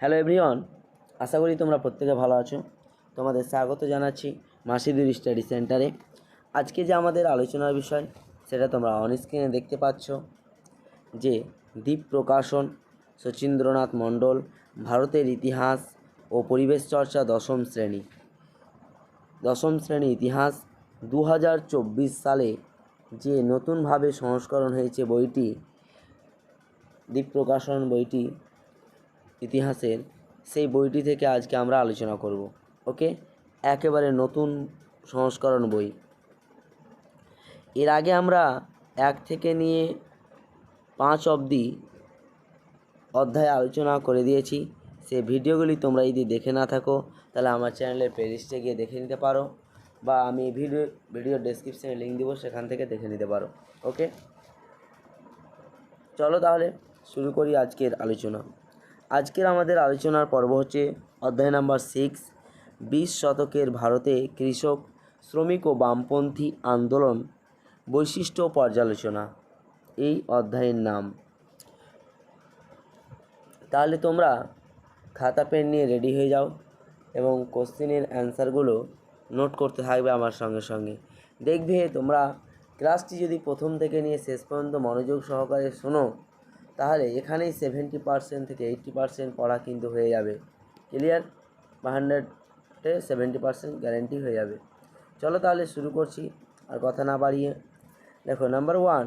Hello everyone, আশা করি তোমরা প্রত্যেকে ভালো আছো। তোমাদের স্বাগত জানাচ্ছি মাসিদুর স্টাডি সেন্টারে। আজকে যে আমাদের আলোচনার বিষয়, সেটা তোমরা অন স্ক্রিনে দেখতে পাচ্ছ, যে দ্বীপ প্রকাশন, শচীন্দ্রনাথ মণ্ডল, ভারতের ইতিহাস ও পরিবেশ চর্চা দশম শ্রেণি। দশম শ্রেণি ইতিহাস দু হাজার চব্বিশ সালে যে নতুনভাবে সংস্করণ হয়েছে বইটি দ্বীপ প্রকাশন বইটি ইতিহাসের সেই বইটি থেকে আজকে আমরা আলোচনা করব, ওকে? একেবারে নতুন সংস্করণ বই। এর আগে আমরা এক থেকে নিয়ে পাঁচ অবধি অধ্যায় আলোচনা করে দিয়েছি। সেই ভিডিওগুলি তোমরা যদি দেখে না থাকো, তাহলে আমার চ্যানেলের প্লেলিস্টে গিয়ে দেখে নিতে পারো বা আমি ভিডিও ভিডিও ডেসক্রিপশানে লিঙ্ক দেবো, সেখান থেকে দেখে নিতে পারো, ওকে? চলো তাহলে শুরু করি আজকের আলোচনা। আজকের আমাদের আলোচনার পর্ব হচ্ছে অধ্যায় নাম্বার সিক্স বিশ শতকের ভারতে কৃষক, শ্রমিক ও বামপন্থী আন্দোলন বৈশিষ্ট্য পর্যালোচনা। এই অধ্যায়ের নাম। তাহলে তোমরা খাতা, পেন নিয়ে রেডি হয়ে যাও এবং কোশ্চেনের অ্যান্সারগুলো নোট করতে থাকবে আমার সঙ্গে সঙ্গে। দেখবে তোমরা ক্লাসটি যদি প্রথম থেকে নিয়ে শেষ পর্যন্ত মনোযোগ সহকারে শোনো তাহলে এখানেই সেভেন্টি পার্সেন্ট থেকে এইট্টি পার্সেন্ট পড়া কিন্তু হয়ে যাবে। ক্লিয়ার বা হান্ড্রেডে সেভেন্টি পার্সেন্ট গ্যারেন্টি হয়ে যাবে। চলো তাহলে শুরু করছি, আর কথা না বাড়িয়ে। দেখো নাম্বার ওয়ান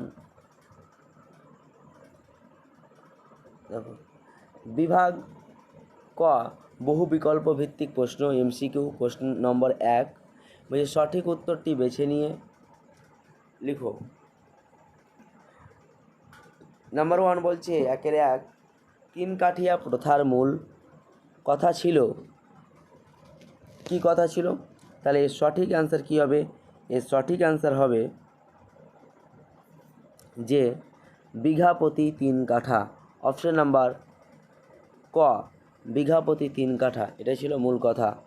দেখো, বিভাগ ক, বহু বিকল্প ভিত্তিক প্রশ্ন এমসিকিউ প্রশ্ন নম্বর এক। বলছে সঠিক উত্তরটি বেছে নিয়ে লিখো। নাম্বার ওয়ান বলছে, একের এক। তিন কাঠিয়া প্রথার মূল কথা ছিল। কি কথা ছিল? তাহলে এর সঠিক অ্যান্সার কী হবে? এর সঠিক অ্যান্সার হবে যে, বিঘা প্রতি তিন কাঠা। অপশন নাম্বার ক, বিঘা প্রতি তিন কাঠা। এটা ছিল মূল কথা।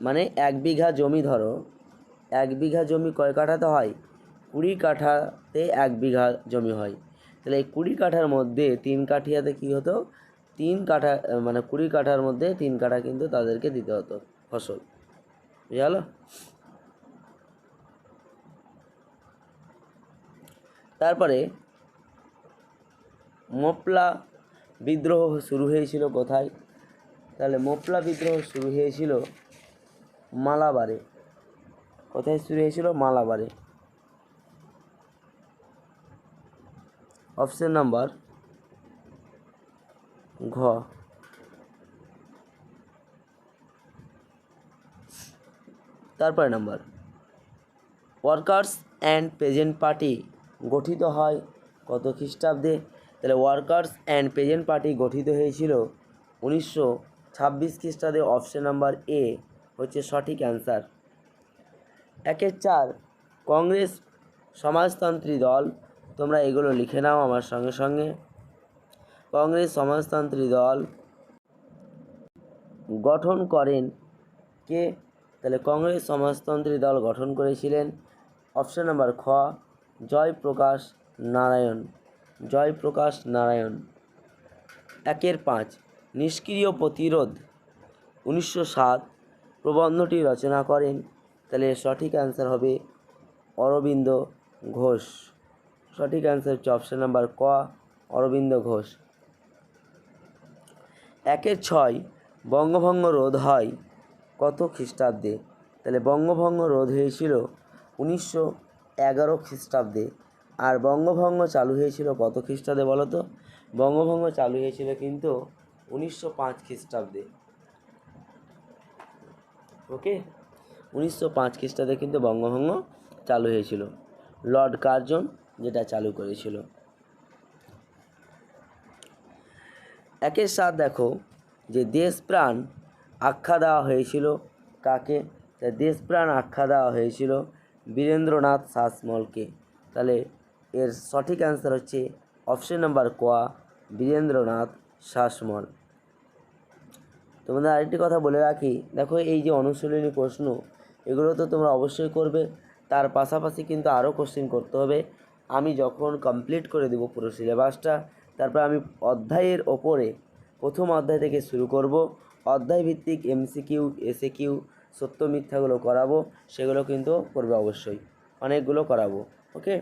মানে এক বিঘা জমি ধরো, এক বিঘা জমি কয় কাঠাতে হয়? কুড়ি কাঠাতে এক বিঘা জমি হয়। তাহলে এই কুড়ি কাঠার মধ্যে তিন কাঠিয়াতে কী হতো? তিন কাঠা মানে কুড়ি কাঠার মধ্যে তিন কাঠা কিন্তু তাদেরকে দিতে হতো ফসল। বুঝা গেলো? তারপরে মোপলা বিদ্রোহ শুরু হয়েছিল কোথায়? তাহলে মোপলা বিদ্রোহ শুরু হয়েছিল মালাবারে। কোথায় শুরু হয়েছিল? মালাবারে। অপশন নাম্বার ঘ। তারপরে number. Workers and peasant party গঠিত হয় কত খ্রিস্টাব্দে? তাহলে ওয়ার্কার্স অ্যান্ড পেজেন্ট পার্টি গঠিত হয়েছিল উনিশশো ছাব্বিশ খ্রিস্টাব্দে। অপশন নাম্বার এ হচ্ছে সঠিক অ্যান্সার। একের চার কংগ্রেস সমাজতন্ত্রী দল তোমরা এগুলো লিখে নাও আমার সঙ্গে সঙ্গে। কংগ্রেস সমাজতন্ত্রী দল গঠন করেন কে? তাহলে কংগ্রেস সমাজতন্ত্রী দল গঠন করেছিলেন অপশন নাম্বার খ, জয়প্রকাশ নারায়ণ। জয়প্রকাশ নারায়ণ। একের পাঁচ, নিষ্ক্রিয় প্রতিরোধ। উনিশশো সাত, প্রবন্ধটি রচনা করেন। তাহলে সঠিক অ্যান্সার হবে অরবিন্দ ঘোষ। সঠিক অ্যান্সার হচ্ছে অপশন নাম্বার ক, অরবিন্দ ঘোষ। একের ছয়, বঙ্গভঙ্গ রোধ হয় কত খ্রিস্টাব্দে? তাহলে বঙ্গভঙ্গ রোধ হয়েছিল উনিশশো এগারো খ্রিস্টাব্দে। আর বঙ্গভঙ্গ চালু হয়েছিল কত খ্রিস্টাব্দে বলো তো? বঙ্গভঙ্গ চালু হয়েছিল কিন্তু উনিশশো পাঁচ খ্রিস্টাব্দে। ওকে উনিশশো পাঁচ খ্রিস্টাব্দে কিন্তু বঙ্গভঙ্গ চালু হয়েছিল। লর্ড কার্জন যেটা চালু করেছিল। একের সাথ দেখো, যে দেশপ্রাণ আখ্যা দেওয়া হয়েছিল কাকে? দেশপ্রাণ আখ্যা দেওয়া হয়েছিল বীরেন্দ্রনাথ শাসমলকে। তাহলে এর সঠিক অ্যান্সার হচ্ছে অপশন নাম্বার কোয়া বীরেন্দ্রনাথ শাসমল। তোমাদের আরেকটি কথা বলে রাখি, দেখো এই যে অনুশীলনী প্রশ্ন, এগুলো তো তোমরা অবশ্যই করবে। তার পাশাপাশি কিন্তু আরও কোশ্চেন করতে হবে। আমি যখন কমপ্লিট করে দেবো পুরো সিলেবাসটা তারপর আমি অধ্যায়ের ওপরে প্রথম অধ্যায় থেকে শুরু করব। অধ্যায় ভিত্তিক এমসিকিউ এসএ কিউ সত্য মিথ্যাগুলো করাবো, সেগুলো কিন্তু করবে অবশ্যই। অনেকগুলো করাবো ওকে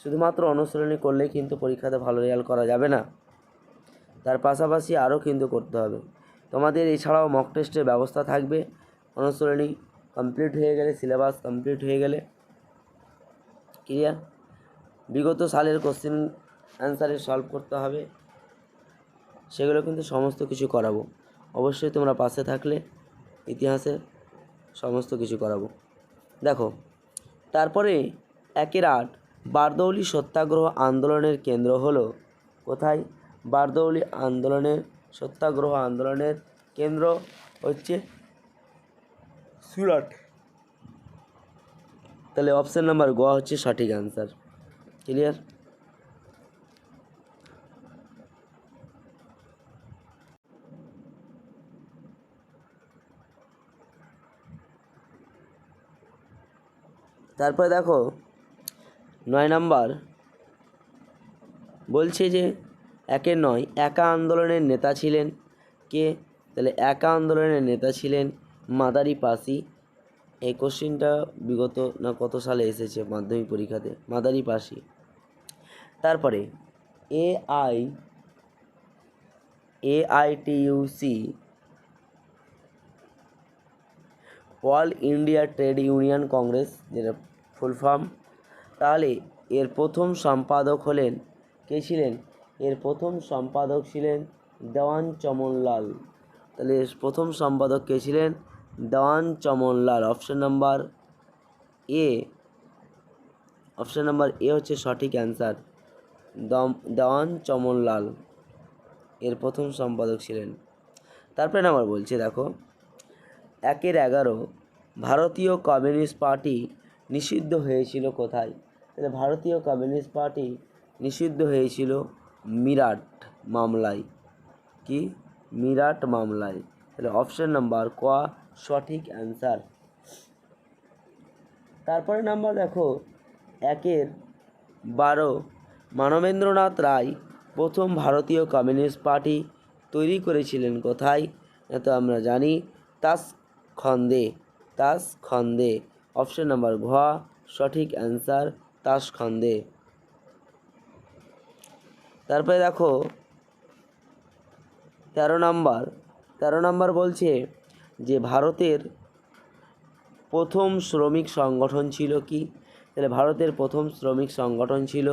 শুধুমাত্র অনুশীলনী করলেই কিন্তু পরীক্ষাতে ভালো রেজাল্ট করা যাবে না। তার পাশাপাশি আরও কিন্তু করতে হবে। তোমাদের এছাড়াও মক টেস্টের ব্যবস্থা থাকবে। অনুশীলনী কমপ্লিট হয়ে গেলে সিলেবাস কমপ্লিট হয়ে গেলে ক্লিয়ার বিগত সালের কোশ্চেন অ্যান্সারে সলভ করতে হবে। সেগুলো কিন্তু সমস্ত কিছু করাবো। অবশ্যই তোমরা পাশে থাকলে ইতিহাসে সমস্ত কিছু করাবো। দেখো, তারপরে একের আট, বারদৌলি সত্যাগ্রহ আন্দোলনের কেন্দ্র হলো কোথায়? বারদৌলি আন্দোলনের, সত্যাগ্রহ আন্দোলনের কেন্দ্র হচ্ছে সুরাট। তাহলে অপশান নাম্বার গ হচ্ছে সঠিক অ্যান্সার ক্লিয়ার? তারপরে দেখো, নয় নাম্বার। বলছে যে একের নয়, একা আন্দোলনের নেতা ছিলেন কে? তাহলে একা আন্দোলনের নেতা ছিলেন মাদারি পাসি এই কোশ্চিনটা বিগত না কত সালে এসেছে মাধ্যমিক পরীক্ষাতে? মাদারি পাসি তারপরে A I A I T U C all India trade union congress যেটা ফুল ফর্ম তাহলে এর প্রথম সম্পাদক হলেন, কে ছিলেন? এর প্রথম সম্পাদক ছিলেন দেওয়ান চমনলাল। তাহলে প্রথম সম্পাদক কে ছিলেন? Dewan Chamanlal option number A option number A হচ্ছে সঠিক অ্যান্সার দম দেওয়ান চমনলাল, এর প্রথম সম্পাদক ছিলেন। তারপরে আমার বলছে, দেখো। একের এগারো, ভারতীয় কমিউনিস্ট পার্টি নিষিদ্ধ হয়েছিল কোথায়? তাহলে ভারতীয় কমিউনিস্ট পার্টি নিষিদ্ধ হয়েছিল মিরাট মামলায়। কি? মিরাট মামলায়। তাহলে অপশন নাম্বার ক সঠিক অ্যান্সার তারপরে নাম্বার দেখো, একের বারো। মানবেন্দ্রনাথ রায় প্রথম ভারতীয় কমিউনিস্ট পার্টি তৈরি করেছিলেন কোথায়? তো আমরা জানি, তাস খন্দে তাস খন্দে। অপশন নাম্বার ঘ, সঠিক অ্যান্সার তাস খন্দে। তারপরে দেখো, তেরো নাম্বার তেরো নাম্বার বলছে যে ভারতের প্রথম শ্রমিক সংগঠন ছিল কি? তাহলে ভারতের প্রথম শ্রমিক সংগঠন ছিল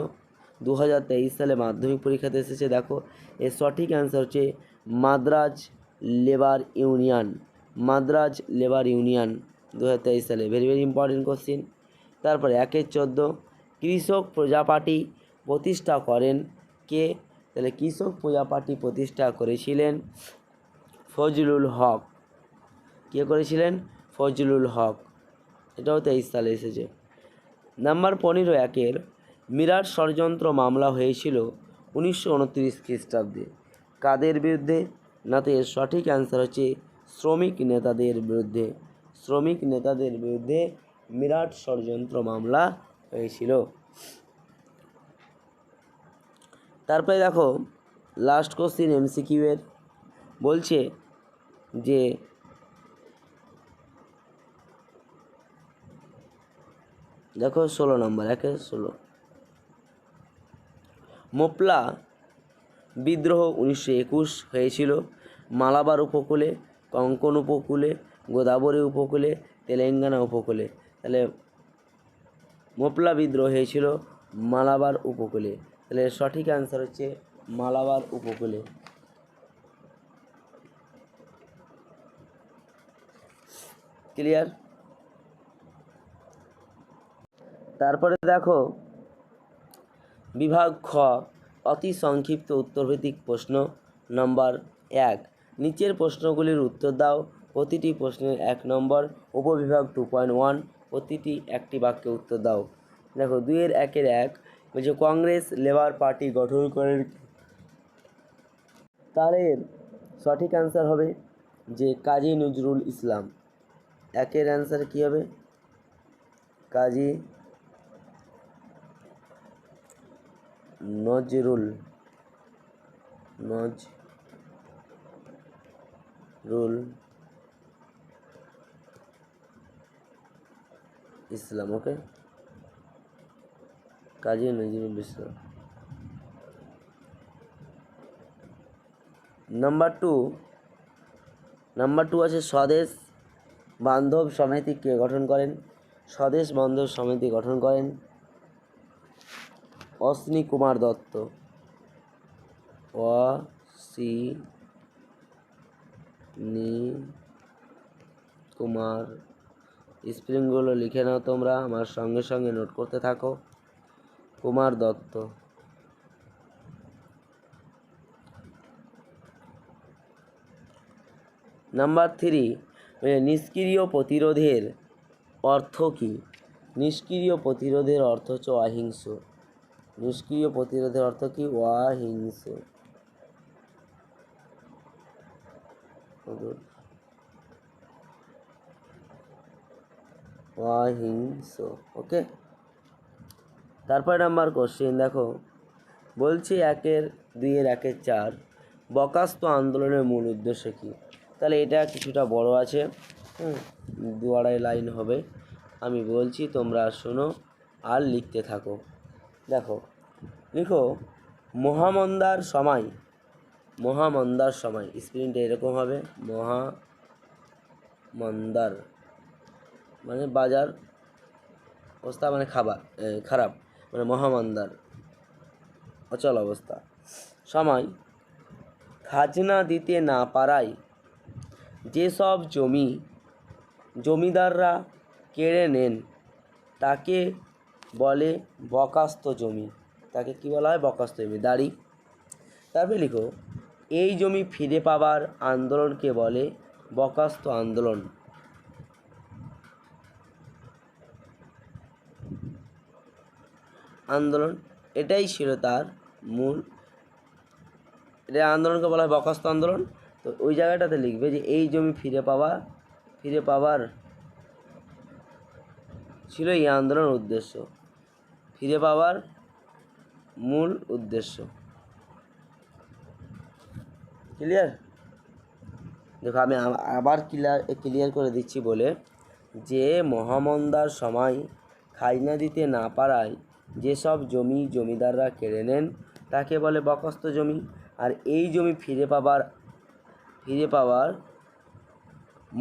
দু হাজার তেইশ সালে মাধ্যমিক পরীক্ষাতে এসেছে, দেখো। এর সঠিক অ্যান্সার হচ্ছে Madras labour union. Madras labour union দু সালে। ভেরি ভেরি ইম্পর্টেন্ট কোশ্চিন তারপরে একের চোদ্দ, কৃষক প্রজা পার্টি প্রতিষ্ঠা করেন কে? তাহলে কৃষক প্রজা পার্টি প্রতিষ্ঠা করেছিলেন ফজলুল হক। কে করেছিলেন? ফজলুল হক। এটাও তেইশ সালে এসেছে। নাম্বার পনেরো একের মিরাট ষড়যন্ত্র মামলা হয়েছিল উনিশশো উনত্রিশ খ্রিস্টাব্দে। কাদের বিরুদ্ধে? না তো এর সঠিক অ্যান্সার হচ্ছে শ্রমিক নেতাদের বিরুদ্ধে। শ্রমিক নেতাদের বিরুদ্ধে মিরাট ষড়যন্ত্র মামলা হয়েছিল। তারপরে দেখো লাস্ট কোশ্চিন এমসিকিউ এর। বলছে যে দেখো ষোলো নম্বর, একে ষোলো। মোপলা বিদ্রোহ উনিশশো একুশ হয়েছিল। মালাবার উপকূলে, কঙ্কন উপকূলে, গোদাবরী উপকূলে, তেলেঙ্গানা উপকূলে। তাহলে মোপলা বিদ্রোহ হয়েছিল মালাবার উপকূলে। তাহলে সঠিক অ্যান্সার হচ্ছে মালাবার উপকূলে। ক্লিয়ার তারপরে দেখো, বিভাগ খ, অতি সংক্ষিপ্ত উত্তরভিত্তিক প্রশ্ন নম্বর এক। নিচের প্রশ্নগুলির উত্তর দাও, প্রতিটি প্রশ্নের এক নম্বর, উপবিভাগ টু পয়েন্ট ওয়ান প্রতিটি একটি বাক্যে উত্তর দাও। দেখো, দুইয়ের একের এক বলছে কংগ্রেস, লেবার পার্টি গঠন করেন এর সঠিক অ্যান্সার হবে যে কাজী নজরুল ইসলাম। একের অ্যান্সার কী হবে? Kazi Nazrul Nazrul Islam, okay? Kazi Nazrul Islam. Number two number two আছে স্বদেশ বান্ধব সমিতি কে গঠন করেন? স্বদেশ বান্ধব সমিতি গঠন করেন। অশ্বিনী কুমার দত্ত। সি নি কুমার, স্প্রিংগুলো লিখে নাও তোমরা, আমার সঙ্গে সঙ্গে নোট করতে থাকো। কুমার দত্ত। নাম্বার থ্রি নিষ্ক্রিয় প্রতিরোধের অর্থ কী? নিষ্ক্রিয় প্রতিরোধের অর্থ হচ্ছে অহিংস। নিষ্ক্রিয় প্রতিরোধের অর্থ কি? অহিংস। অহিংস। ওকে। তারপর নাম্বার কোশ্চেন দেখো। বলছি একের দুইয়ের একের চার। বকাস্ত আন্দোলনের মূল উদ্দেশ্য কী? তাহলে এটা কিছুটা বড় আছে। হুম দু আড়াই লাইন হবে। আমি বলছি তোমরা শোনো আর লিখতে থাকো। দেখো, লিখো, মহামন্দার সময় মহামন্দার সময় স্প্রিনটা এরকম হবে মহা মন্দার মানে বাজার অবস্থা মানে খাবার খারাপ মানে মহামন্দার, অচল অবস্থা। সময়, খাজনা দিতে না পারায় যেসব জমি, জমিদাররা কেড়ে নেন, তাকে বলে বকাস্ত জমি। তাকে কি বলা হয়? বকাস্ত জমি। দাড়ি। তারপরে লিখো, এই জমি ফিরে পাবার আন্দোলনকে বলে বকাস্ত আন্দোলন। আন্দোলন, এটাই ছিল তার মূল, এটা আন্দোলনকে বলা হয় বকাস্ত আন্দোলন। তো ওই জায়গাটাতে লিখবে যে, এই জমি ফিরে পাওয়া, ফিরে পাওয়ার ছিল এই আন্দোলনের উদ্দেশ্য। ফিরে পাওয়ার মূল উদ্দেশ্য। ক্লিয়ার দেখো, আমি আবার ক্লিয়ার ক্লিয়ার করে দিচ্ছি বলে যে, মহামন্দার সময় খাজনা দিতে না পারায় যেসব জমি জমিদাররা কেড়ে নেন, তাকে বলে বকস্ত জমি। আর এই জমি ফিরে পাবার, ফিরে পাওয়ার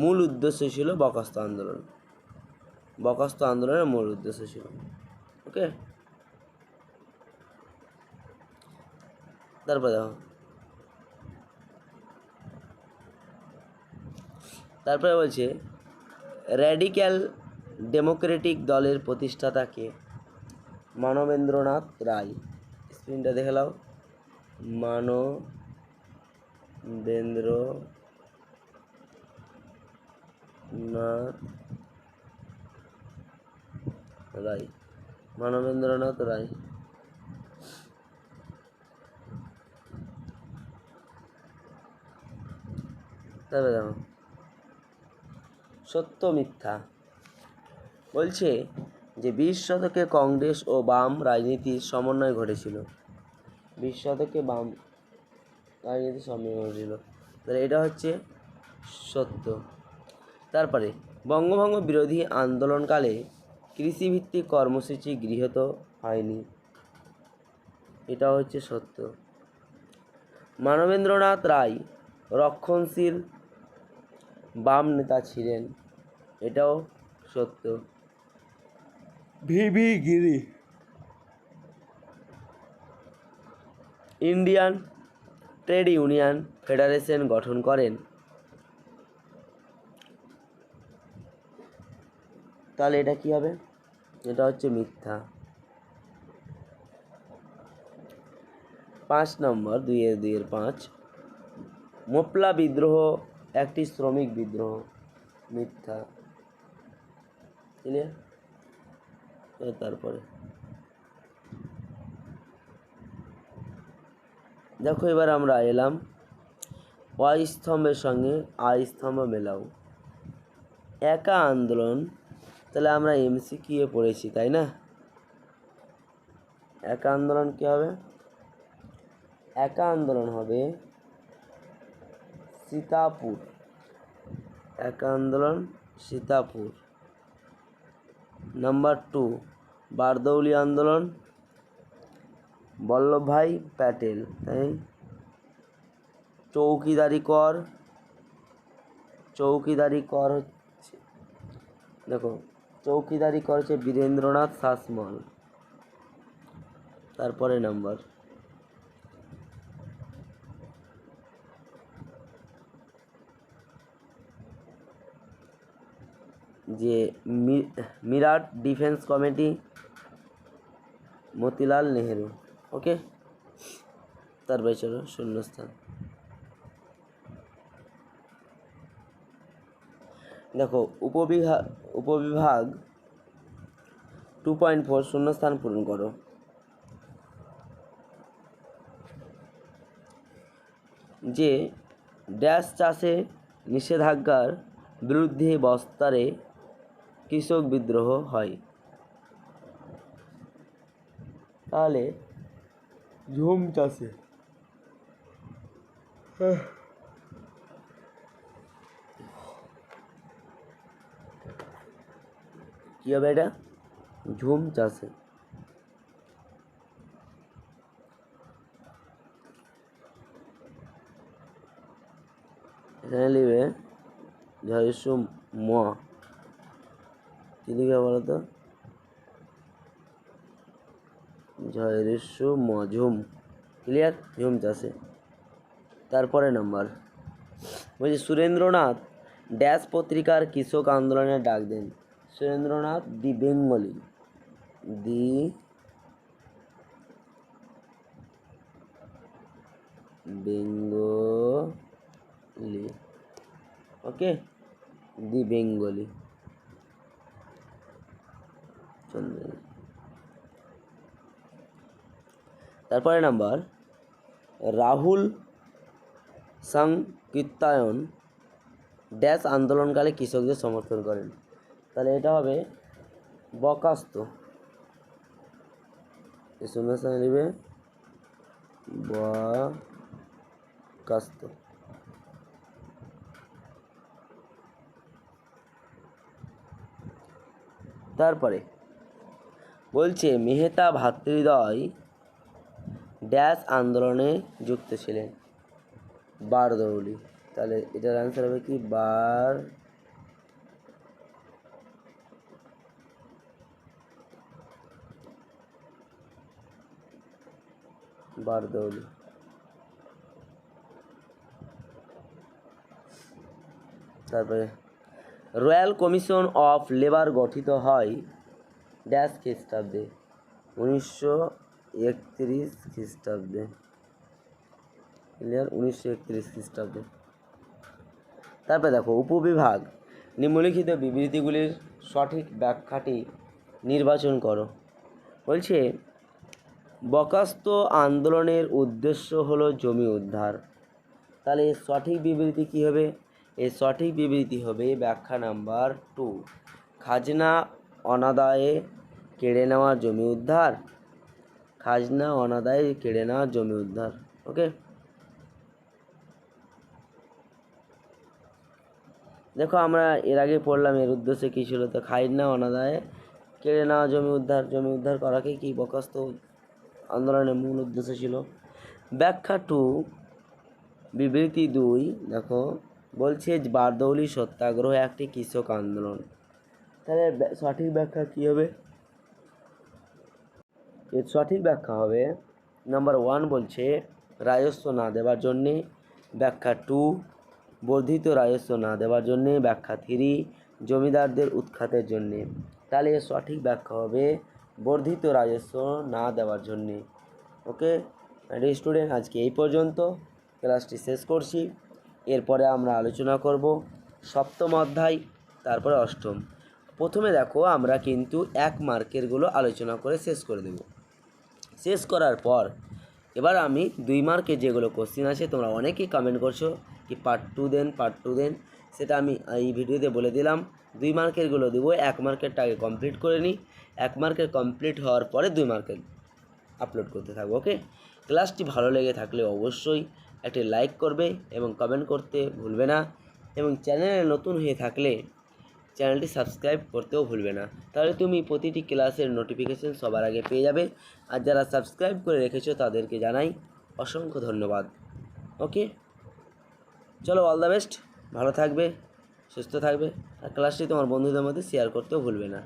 মূল উদ্দেশ্য ছিল বকস্ত আন্দোলন। বকস্ত আন্দোলনের মূল উদ্দেশ্য ছিল। ওকে তারপর দেখো তারপরে বলছে র্যাডিক্যাল ডেমোক্রেটিক দলের প্রতিষ্ঠাতাকে মানবেন্দ্রনাথ রায়। স্ক্রিনটা দেখে নাও। মানবেন্দ্র রায়। মানবেন্দ্রনাথ রায়। তারপরে দেখো। সত্য মিথ্যা। বলছে যে বিশ শতকে কংগ্রেস ও বাম রাজনীতির সমন্বয় ঘটেছিল। বিশ শতকে বাম রাজনীতির সমন্বয় ঘটেছিল। তাহলে এটা হচ্ছে সত্য। তারপরে, বঙ্গভঙ্গ বিরোধী আন্দোলনকালে কৃষিভিত্তিক কর্মসূচি গৃহীত হয়নি। এটা হচ্ছে সত্য। মানবেন্দ্রনাথ রায় রক্ষণশীল বাম নেতা ছিলেন। এটাও সত্য। VV Giri. Indian trade union federation গঠন করেন। তাহলে এটা কি হবে? এটা হচ্ছে মিথ্যা। পাঁচ নম্বর দুইয়ের দুইয়ের পাঁচ। মোপলা বিদ্রোহ একটি শ্রমিক বিদ্রোহ, মিথ্যা। ক্লিয়ার তারপরে। দেখো এবার আমরা এলাম। ওয়াই স্তম্ভের সঙ্গে আই স্তম্ভ মেলাও। একা আন্দোলন, তাহলে আমরা এমসি কিউ পড়েছি, তাই না? একা আন্দোলন কী হবে? একা আন্দোলন হবে সীতাপুর। এক আন্দোলন, সীতাপুর। নাম্বার টু, বারদৌলি আন্দোলন, বল্লভভাই প্যাটেল। তাই চৌকিদারি কর চৌকিদারি কর হচ্ছে, দেখো, চৌকিদারি কর হচ্ছে বীরেন্দ্রনাথ শাসমল। তারপরে নাম্বার যে Meerut defence committee, Motilal Nehru, okay? তারপরে চলো শূন্যস্থান। দেখো উপবিভাগ উপবিভাগ টু পয়েন্ট ফোর শূন্যস্থান পূরণ করো। যে ড্যাশ চাষে নিষেধাজ্ঞার বিরুদ্ধে বস্তারে কৃষক বিদ্রোহ হয়। তাহলে ঝুম চাষে। কী হবে এটা? ঝুম চাষে। এখানে লিখবে জয়সু ম কী লিখবে বলো তো? জয়রিসু ম ঝুম ক্লিয়ার ঝুম চাষে। তারপরে নাম্বার বলছি, সুরেন্দ্রনাথ ড্যাশ পত্রিকার কৃষক আন্দোলনের ডাক দেন। Surendranath the Bengali. The Bengali. Okay? The Bengali. তারপরে নাম্বার, রাহুল সংকীর্তায়ন ড্যাশ আন্দোলনকালে কৃষকদের সমর্থন করেন। তাহলে এটা হবে বকাস্ত। শূন্যস্থানে নেবে বকাস্ত। তারপরে বলছে, মেহতা ভাতৃদ্বয় ড্যাশ আন্দোলনে যুক্ত ছিলেন। বারদৌলি। তাহলে এটার অ্যান্সার হবে কি? বার বারদৌলি। তারপরে, রয়্যাল কমিশন অফ লেবার গঠিত হয় ড্যাশ খ্রিস্টাব্দে উনিশশো একত্রিশ খ্রিস্টাব্দে ক্লিয়ার উনিশশো একত্রিশ খ্রিস্টাব্দে তারপরে দেখো, উপবিভাগ। নিম্নলিখিত বিবৃতিগুলির সঠিক ব্যাখ্যাটি নির্বাচন করো। বলছে, বকাস্ত আন্দোলনের উদ্দেশ্য হলো জমি উদ্ধার। তাহলে সঠিক বিবৃতি কী হবে? এর সঠিক বিবৃতি হবে ব্যাখ্যা নাম্বার টু খাজনা অনাদায়ে কেড়ে নেওয়া জমি উদ্ধার, খাজনা অনাদায়ে কেড়ে নেওয়া জমি উদ্ধার ওকে দেখো আমরা এর আগে পড়লাম এর উদ্দেশ্য কী ছিল, তো খাজনা অনাদায়ে কেড়ে নেওয়া জমি উদ্ধার জমি উদ্ধার করাকেই কি বকাস্ত আন্দোলনের মূল উদ্দেশ্য ছিল? ব্যাখ্যা টু বিবৃতি দুই, দেখো, বলছে বারদৌলি সত্যাগ্রহ একটি কৃষক আন্দোলন। তাহলে সঠিক ব্যাখ্যা কী হবে? এর সঠিক ব্যাখ্যা হবে নাম্বার ওয়ান বলছে, রাজস্ব না দেওয়ার জন্যে ব্যাখ্যা টু, বর্ধিত রাজস্ব না দেওয়ার জন্যে ব্যাখ্যা থ্রি, জমিদারদের উৎখাতের জন্যে। তাহলে এর সঠিক ব্যাখ্যা হবে বর্ধিত রাজস্ব না দেওয়ার জন্যে। ওকে? স্টুডেন্ট আজকে এই পর্যন্ত। ক্লাসটি শেষ করছি। এরপরে আমরা আলোচনা করব সপ্তম অধ্যায়, তারপরে অষ্টম। প্রথমে দেখো, আমরা কিন্তু এক মার্কেরগুলো আলোচনা করে শেষ করে দেব। শেষ করার পর, এবার আমি দুই মার্কে যেগুলো কোশ্চিন আছে তোমরা অনেকেই কমেন্ট করছ কি পার্ট টু দেন পার্ট টু দেন। সেটা আমি এই ভিডিওতে বলে দিলাম। দুই মার্কেরগুলো দেবো, এক মার্কেরটা আগে কমপ্লিট করে নিই। এক মার্কের কমপ্লিট হওয়ার পরে দুই মার্কের আপলোড করতে থাকব ওকে ক্লাসটি ভালো লেগে থাকলে অবশ্যই একটি লাইক করবে এবং কমেন্ট করতে ভুলবে না। এবং চ্যানেলে নতুন হয়ে থাকলে চ্যানেলটি সাবস্ক্রাইব করতেও ভুলবে না। তাহলে তুমি প্রতিটি ক্লাসের নোটিফিকেশন সবার আগে পেয়ে যাবে। আর যারা সাবস্ক্রাইব করে রেখেছো তাদেরকে জানাই অসংখ্য ধন্যবাদ। ওকে চলো অল দ্য বেস্ট ভালো থাকবে, সুস্থ থাকবে। আর ক্লাসটি তোমার বন্ধুদের মধ্যে শেয়ার করতেও ভুলবে না।